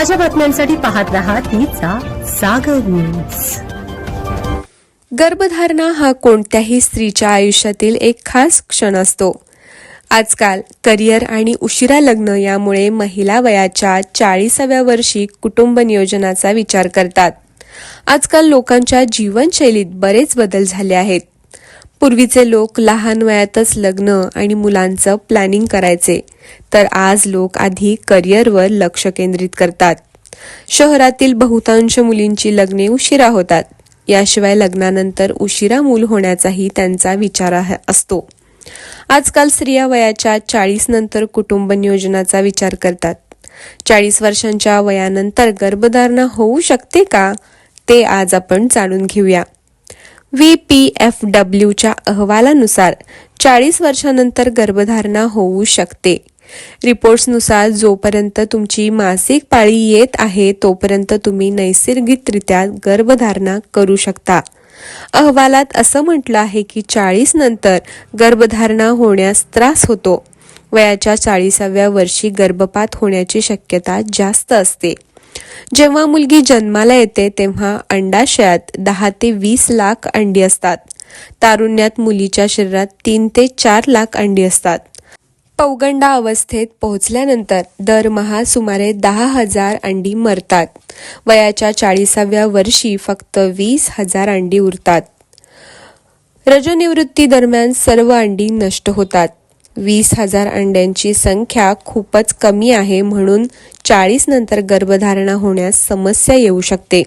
ताज्या बातम्यांसाठी पाहत रहा तिचा सागर न्यूज गर्भधारणा हा कोणत्याही स्त्रीच्या आयुष्यातील एक खास क्षण असतो. आजकाल करिअर आणि उशिरा लग्न यामुळे महिला वयाच्या चाळीसाव्या वर्षी कुटुंब नियोजनाचा विचार करतात. आजकाल लोकांच्या जीवनशैलीत बरेच बदल झाले आहेत. पूर्वीचे लोक लहान वयातच लग्न आणि मुलांचं प्लॅनिंग करायचे. तर आज लोक आधी करिअरवर लक्ष केंद्रित करतात. शहरातील बहुतांश मुलींची लग्ने उशिरा होतात. याशिवाय लग्नानंतर उशिरा मूल होण्याचाही त्यांचा विचार असतो. आजकाल स्त्रिया वयाच्या चाळीस नंतर कुटुंब नियोजनाचा विचार करतात. चाळीस वर्षांच्या वयानंतर गर्भधारणा होऊ शकते का? ते आज आपण जाणून घेऊया. व्ही पी एफ डब्ल्यूच्या अहवालानुसार चाळीस वर्षानंतर गर्भधारणा होऊ शकते. रिपोर्ट्सनुसार जोपर्यंत तुमची मासिक पाळी येत आहे तोपर्यंत तुम्ही नैसर्गिकरित्या गर्भधारणा करू शकता. अहवालात असं म्हटलं आहे की चाळीस नंतर गर्भधारणा होण्यास त्रास होतो. वयाच्या चाळीसाव्या वर्षी गर्भपात होण्याची शक्यता जास्त असते. जेव्हा मुलगी जन्माला येते तेव्हा अंडाशयात दहा ते वीस लाख अंडी असतात. तारुण्यात मुलीच्या शरीरात तीन ते चार लाख अंडी असतात. पौगंडा अवस्थेत पोहोचल्यानंतर दरमहा सुमारे दहा हजार अंडी मरतात. वयाच्या चाळीसाव्या वर्षी फक्त वीस हजार अंडी उरतात. रजनिवृत्ती दरम्यान सर्व अंडी नष्ट होतात. वीस हजार अंड्यांची संख्या खूपच कमी आहे म्हणून चाळीस नंतर गर्भधारणा होण्यास समस्या येऊ शकते.